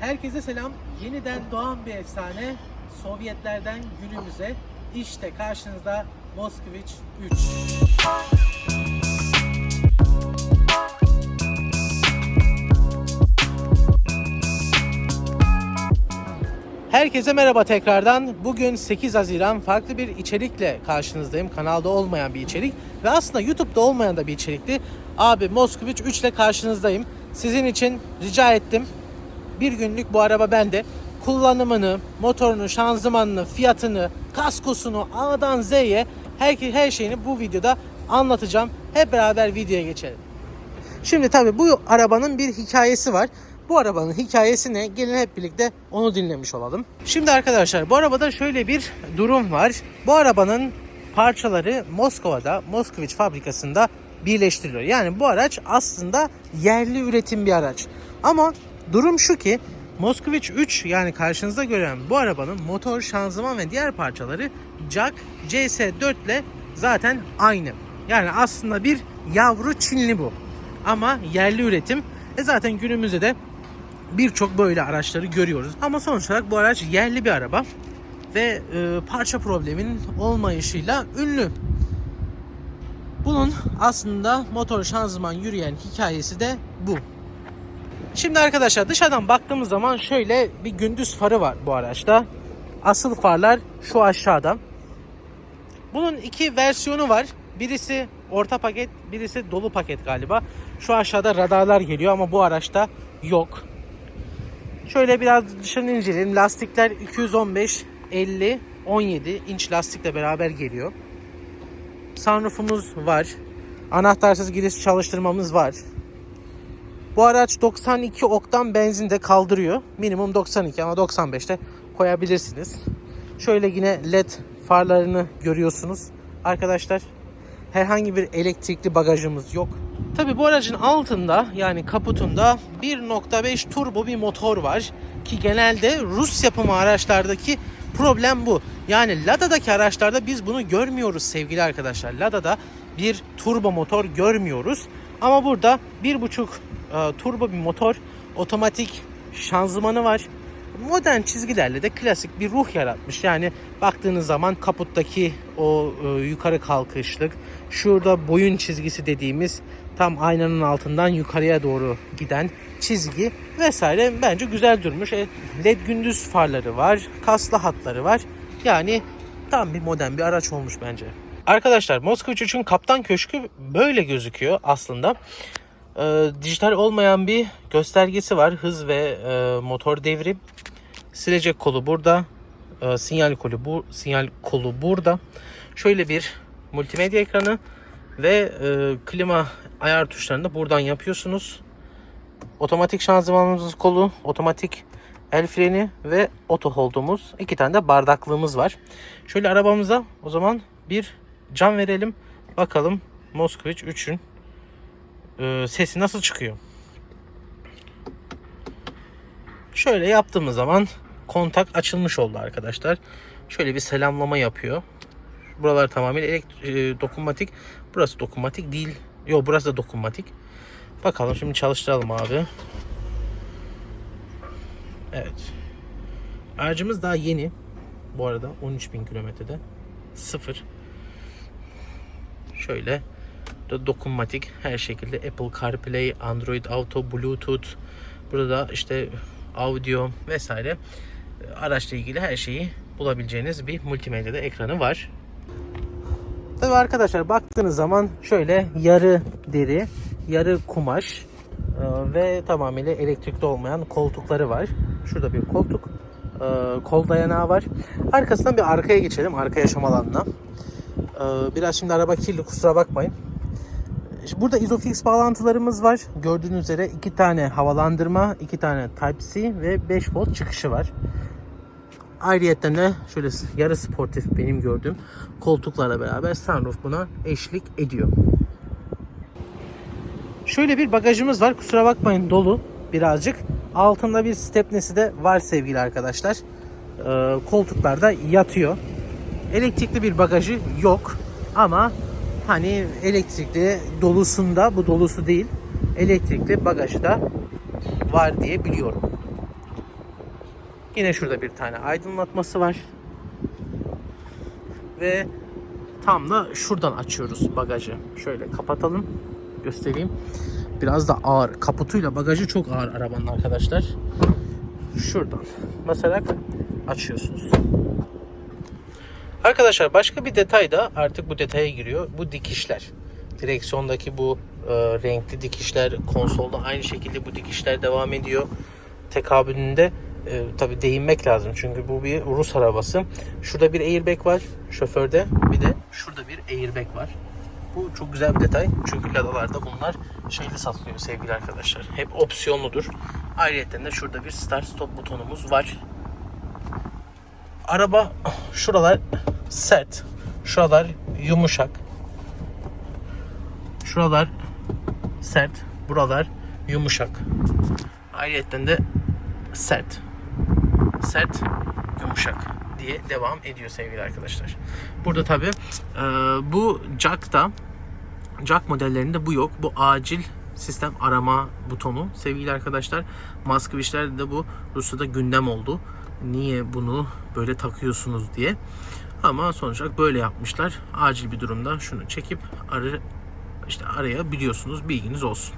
Herkese selam. Yeniden doğan bir efsane. Sovyetlerden günümüze. İşte karşınızda Moskviç 3. Herkese merhaba tekrardan. Bugün 8 Haziran farklı bir içerikle karşınızdayım. Kanalda olmayan bir içerik ve aslında YouTube'da olmayan da bir içerikti. Abi Moskviç 3 ile karşınızdayım. Sizin için rica ettim. Bir günlük bu araba bende. Kullanımını, motorunu, şanzımanını, fiyatını, kaskosunu A'dan Z'ye her, her şeyini bu videoda anlatacağım. Hep beraber videoya geçelim. Şimdi tabii bu arabanın bir hikayesi var. Bu arabanın hikayesi ne? Gelin hep birlikte onu dinlemiş olalım. Şimdi arkadaşlar bu arabada şöyle bir durum var. Bu arabanın parçaları Moskova'da, Moskviç fabrikasında birleştiriliyor. Yani bu araç aslında yerli üretim bir araç. Ama durum şu ki Moskviç 3 yani karşınızda gören bu arabanın motor, şanzıman ve diğer parçaları JAK CS4 ile zaten aynı. Yani aslında bir yavru Çinli bu. Ama yerli üretim. E zaten günümüzde de birçok böyle araçları görüyoruz. Ama sonuç olarak bu araç yerli bir araba ve e, parça probleminin olmayışıyla ünlü. Bunun aslında motor şanzıman yürüyen hikayesi de bu. Şimdi arkadaşlar dışarıdan baktığımız zaman şöyle bir gündüz farı var bu araçta. Asıl farlar şu aşağıda. Bunun iki versiyonu var. Birisi orta paket, birisi dolu paket galiba. Şu aşağıda radarlar geliyor ama bu araçta yok. Şöyle biraz dışını inceleyelim. Lastikler 215, 50, 17 inç lastikle beraber geliyor. Sunroofumuz var. Anahtarsız giriş çalıştırmamız var. Bu araç 92 oktan benzinde kaldırıyor. Minimum 92 ama 95'te koyabilirsiniz. Şöyle yine led farlarını görüyorsunuz. Arkadaşlar herhangi bir elektrikli bagajımız yok. Tabi bu aracın altında yani kaputunda 1.5 turbo bir motor var. Ki genelde Rus yapımı araçlardaki problem bu. Yani Lada'daki araçlarda biz bunu görmüyoruz sevgili arkadaşlar. Lada'da bir turbo motor görmüyoruz. Ama burada 1.5 e, turbo bir motor, otomatik şanzımanı var. Modern çizgilerle de klasik bir ruh yaratmış. Yani baktığınız zaman kaputtaki o e, yukarı kalkışlık, şurada boyun çizgisi dediğimiz tam aynanın altından yukarıya doğru giden çizgi vesaire bence güzel durmuş. E, LED gündüz farları var, kaslı hatları var. Yani tam bir modern bir araç olmuş bence. Arkadaşlar Moskova 3'ün kaptan köşkü böyle gözüküyor aslında. Ee, dijital olmayan bir göstergesi var. Hız ve e, motor devri. Silecek kolu burada. Ee, sinyal kolu bu sinyal kolu burada. Şöyle bir multimedya ekranı ve e, klima ayar tuşlarını da buradan yapıyorsunuz. Otomatik şanzımanımız kolu, otomatik el freni ve oto hold'umuz. iki tane de bardaklığımız var. Şöyle arabamıza o zaman bir cam verelim. Bakalım Moskviç 3'ün e, sesi nasıl çıkıyor. Şöyle yaptığımız zaman kontak açılmış oldu arkadaşlar. Şöyle bir selamlama yapıyor. Buralar tamamen elekt- e, dokunmatik. Burası dokunmatik değil. Yok burası da dokunmatik. Bakalım şimdi çalıştıralım abi. Evet. Aracımız daha yeni. Bu arada 13.000 kilometrede. Sıfır. Şöyle da dokunmatik her şekilde Apple CarPlay, Android Auto, Bluetooth. Burada da işte audio vesaire e, araçla ilgili her şeyi bulabileceğiniz bir multimedyada ekranı var. Tabii arkadaşlar baktığınız zaman şöyle yarı deri, yarı kumaş e, ve tamamıyla elektrikli olmayan koltukları var. Şurada bir koltuk, e, kol dayanağı var. Arkasından bir arkaya geçelim, arka yaşam alanına. Biraz şimdi araba kirli kusura bakmayın. Burada Isofix bağlantılarımız var. Gördüğünüz üzere iki tane havalandırma, iki tane Type-C ve 5 volt çıkışı var. Ayrıyeten de şöyle yarı sportif benim gördüğüm koltuklarla beraber sunroof buna eşlik ediyor. Şöyle bir bagajımız var. Kusura bakmayın dolu birazcık. Altında bir stepnesi de var sevgili arkadaşlar. Ee, koltuklarda yatıyor. Elektrikli bir bagajı yok. Ama hani elektrikli dolusunda bu dolusu değil. Elektrikli bagajı da var diye biliyorum. Yine şurada bir tane aydınlatması var. Ve tam da şuradan açıyoruz bagajı. Şöyle kapatalım. Göstereyim. Biraz da ağır. Kaputuyla bagajı çok ağır arabanın arkadaşlar. Şuradan basarak açıyorsunuz. Arkadaşlar başka bir detay da artık bu detaya giriyor. Bu dikişler. Direksiyondaki bu e, renkli dikişler, konsolda aynı şekilde bu dikişler devam ediyor. Tekabülünde e, tabi değinmek lazım çünkü bu bir Rus arabası. Şurada bir airbag var şoförde bir de şurada bir airbag var. Bu çok güzel bir detay çünkü Lada'larda bunlar şeyli satılıyor sevgili arkadaşlar. Hep opsiyonludur. Ayrıca de şurada bir start stop butonumuz var. Araba şuralar sert, şuralar yumuşak. Şuralar sert, buralar yumuşak. Ayrıca de sert, sert, yumuşak diye devam ediyor sevgili arkadaşlar. Burada tabi bu jack'ta jack modellerinde bu yok. Bu acil sistem arama butonu sevgili arkadaşlar. Moskviçlerde de bu Rusya'da gündem oldu. Niye bunu böyle takıyorsunuz diye. Ama sonuç olarak böyle yapmışlar. Acil bir durumda şunu çekip arı işte arayabiliyorsunuz. Bilginiz olsun.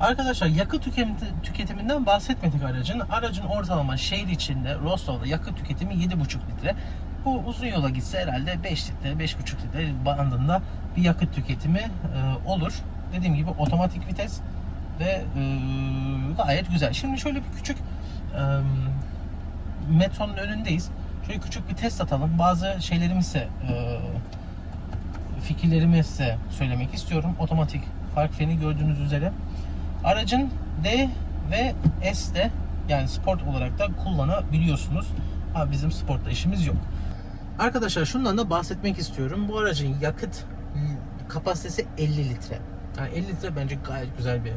Arkadaşlar yakıt tüketimi- tüketiminden bahsetmedik aracın. Aracın ortalama şehir içinde Rostov'da yakıt tüketimi 7,5 litre. Bu uzun yola gitse herhalde 5 litre, 5,5 litre bandında bir yakıt tüketimi e, olur. Dediğim gibi otomatik vites ve e, gayet güzel. Şimdi şöyle bir küçük e, metronun önündeyiz. Şöyle küçük bir test atalım. Bazı şeylerimi ise e, fikirlerimi size söylemek istiyorum. Otomatik fark freni gördüğünüz üzere. Aracın D ve S'de yani sport olarak da kullanabiliyorsunuz. Ama bizim sportla işimiz yok. Arkadaşlar şundan da bahsetmek istiyorum. Bu aracın yakıt kapasitesi 50 litre. Yani 50 litre bence gayet güzel bir e,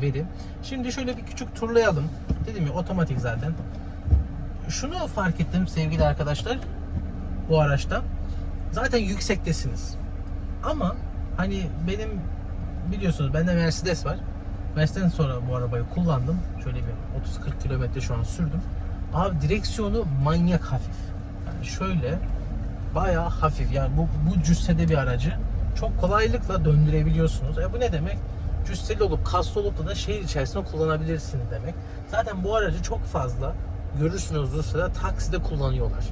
veri. Şimdi şöyle bir küçük turlayalım. Dedim ya otomatik zaten. Şunu fark ettim sevgili arkadaşlar bu araçta. Zaten yüksektesiniz. Ama hani benim biliyorsunuz bende Mercedes var. Mercedes'ten sonra bu arabayı kullandım. Şöyle bir 30-40 kilometre şu an sürdüm. Abi direksiyonu manyak hafif. Yani şöyle bayağı hafif. Yani bu, bu cüssede bir aracı çok kolaylıkla döndürebiliyorsunuz. E bu ne demek? Cüsseli olup kaslı olup da şehir içerisinde kullanabilirsin demek. Zaten bu aracı çok fazla görürsünüz Rusya'da takside kullanıyorlar.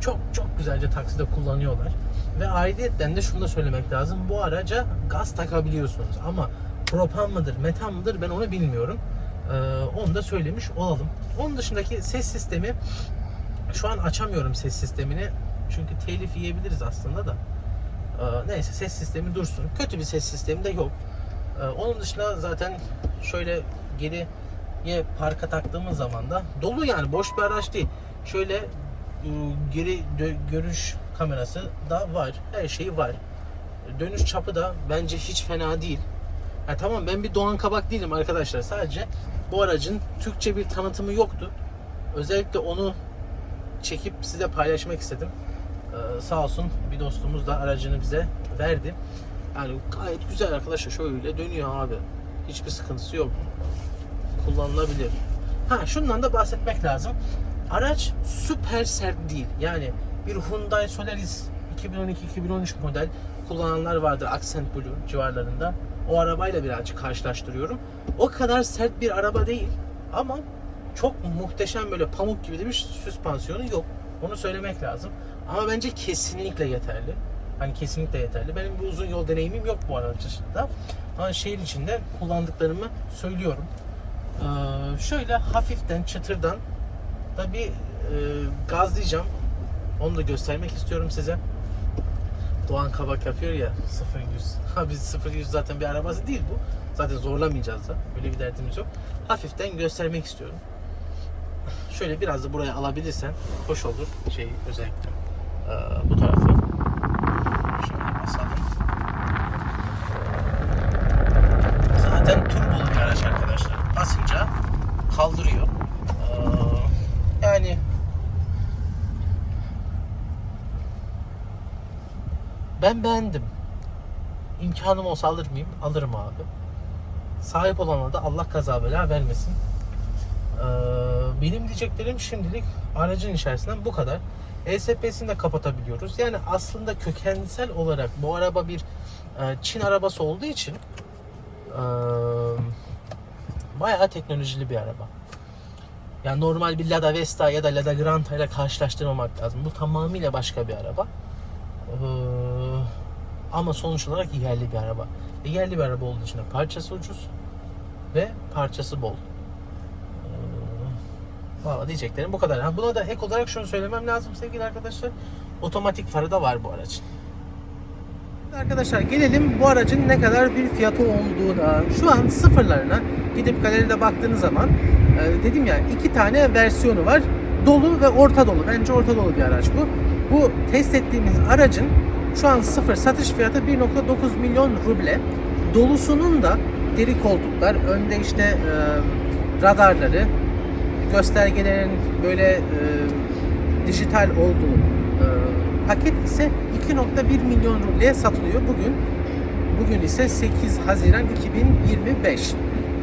Çok çok güzelce takside kullanıyorlar. Ve ayrıyetten de şunu da söylemek lazım. Bu araca gaz takabiliyorsunuz ama propan mıdır, metan mıdır ben onu bilmiyorum. Ee, onu da söylemiş olalım. Onun dışındaki ses sistemi şu an açamıyorum ses sistemini. Çünkü telif yiyebiliriz aslında da. Ee, neyse ses sistemi dursun. Kötü bir ses sistemi de yok. Ee, onun dışında zaten şöyle geriye parka taktığımız zaman da dolu yani boş bir araç değil. Şöyle e, geri görüş kamerası da var. Her şeyi var. Dönüş çapı da bence hiç fena değil. Ha, tamam ben bir Doğan Kabak değilim arkadaşlar. Sadece bu aracın Türkçe bir tanıtımı yoktu. Özellikle onu çekip size paylaşmak istedim. Ee, sağ olsun bir dostumuz da aracını bize verdi. Yani gayet güzel arkadaşlar şöyle dönüyor abi. Hiçbir sıkıntısı yok. Kullanılabilir. Ha şundan da bahsetmek lazım. Araç süper sert değil. Yani bir Hyundai Solaris 2012-2013 model kullananlar vardır Accent Blue civarlarında. O arabayla birazcık karşılaştırıyorum. O kadar sert bir araba değil ama çok muhteşem böyle pamuk gibi bir süspansiyonu yok. Onu söylemek lazım. Ama bence kesinlikle yeterli. Hani kesinlikle yeterli. Benim bir uzun yol deneyimim yok bu araçta. Ama şehir içinde kullandıklarımı söylüyorum. Ee, şöyle hafiften çıtırdan da bir e, gazlayacağım. Onu da göstermek istiyorum size. Doğan Kabak yapıyor ya 0-100. Ha biz 0-100 zaten bir arabası değil bu. Zaten zorlamayacağız da. Öyle bir derdimiz yok. Hafiften göstermek istiyorum. Şöyle biraz da buraya alabilirsen hoş olur. Şey özellikle ee, bu tarafı. Şöyle basalım. Zaten turbolu bir araç arkadaşlar. Basınca kaldırıyor. Ee, yani ben beğendim. İmkanım olsa alır mıyım? Alırım abi. Sahip olana da Allah kaza bela vermesin. Ee, Benim diyeceklerim şimdilik aracın içerisinden bu kadar. ESP'sini de kapatabiliyoruz. Yani aslında kökensel olarak bu araba bir e, Çin arabası olduğu için e, bayağı teknolojili bir araba. Yani normal bir Lada Vesta ya da Lada Granta ile karşılaştırmamak lazım. Bu tamamıyla başka bir araba. Ee, ama sonuç olarak yerli bir araba. E, yerli bir araba olduğu için parçası ucuz ve parçası bol. Ee, Valla diyeceklerim bu kadar. Ha, buna da ek olarak şunu söylemem lazım sevgili arkadaşlar. Otomatik farı da var bu aracın. Arkadaşlar gelelim bu aracın ne kadar bir fiyatı olduğuna. Şu an sıfırlarına gidip galeride baktığınız zaman e, dedim ya iki tane versiyonu var. Dolu ve orta dolu. Bence orta dolu bir araç bu. Bu test ettiğimiz aracın şu an sıfır satış fiyatı 1.9 milyon ruble. Dolusunun da deri koltuklar, önde işte e, radarları, göstergelerin böyle e, dijital olduğu e, paket ise 2.1 milyon rubleye satılıyor bugün. Bugün ise 8 Haziran 2025.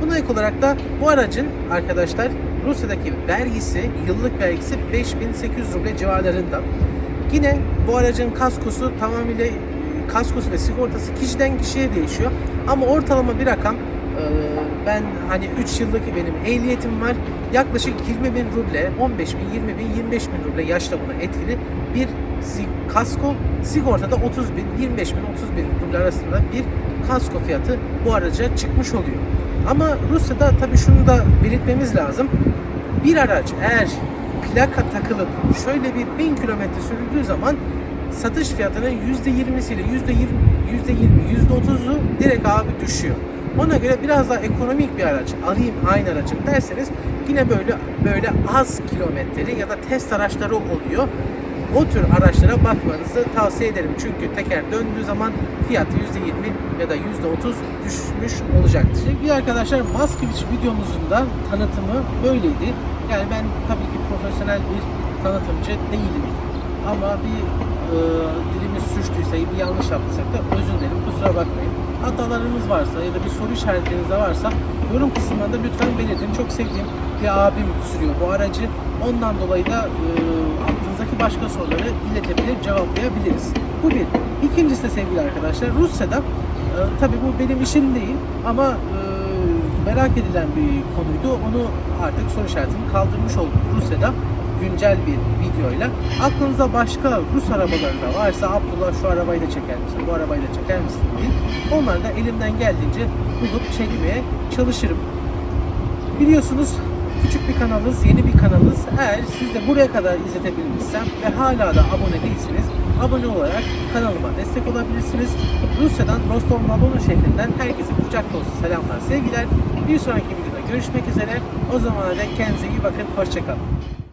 Buna ek olarak da bu aracın arkadaşlar Rusya'daki vergisi, yıllık vergisi 5800 ruble civarlarında. Yine bu aracın kaskosu tamamıyla kaskosu ve sigortası kişiden kişiye değişiyor. Ama ortalama bir rakam e, ben hani 3 yıllık benim ehliyetim var. Yaklaşık 20 bin ruble, 15 bin, 20 bin, 25 bin ruble yaşta buna etkili bir kasko. Sigortada 30 bin, 25 bin, 30 bin ruble arasında bir kasko fiyatı bu araca çıkmış oluyor. Ama Rusya'da tabii şunu da belirtmemiz lazım. Bir araç eğer plaka takılıp şöyle bir 1000 kilometre sürüldüğü zaman satış fiyatının %20'siyle %20, %20, %30'u direkt abi düşüyor. Ona göre biraz daha ekonomik bir araç alayım aynı aracı derseniz yine böyle böyle az kilometreli ya da test araçları oluyor. O tür araçlara bakmanızı tavsiye ederim. Çünkü teker döndüğü zaman fiyatı %20 ya da %30 düşmüş olacaktır. Sevgili arkadaşlar Maskevich videomuzun da tanıtımı böyleydi. Yani ben tabii ki profesyonel bir tanıtımcı değilim. Ama bir e, dilimiz sürçtüyse, bir yanlış yaptıysak da özür dilerim, kusura bakmayın. Hatalarımız varsa ya da bir soru işaretleriniz varsa yorum kısmında lütfen belirtin. Çok sevdiğim bir abim sürüyor bu aracı. Ondan dolayı da e, aklınızdaki başka soruları iletebilir, cevaplayabiliriz. Bu bir. İkincisi de sevgili arkadaşlar, Rusya'da e, tabii bu benim işim değil ama e, merak edilen bir konuydu. Onu artık soru işaretini kaldırmış olduk Rusya'da güncel bir videoyla. Aklınızda başka Rus arabaları da varsa Abdullah şu arabayı da çeker misin, bu arabayı da çeker misin deyin. Onları da elimden geldiğince bulup çekmeye çalışırım. Biliyorsunuz küçük bir kanalız, yeni bir kanalız. Eğer siz de buraya kadar izletebilmişsem ve hala da abone değilseniz abone olarak kanalıma destek olabilirsiniz. Rusya'dan Rostov-na-Don şehrinden herkese kucak dolusu selamlar, sevgiler. Bir sonraki videoda görüşmek üzere. O zamana dek kendinize iyi bakın, hoşçakalın.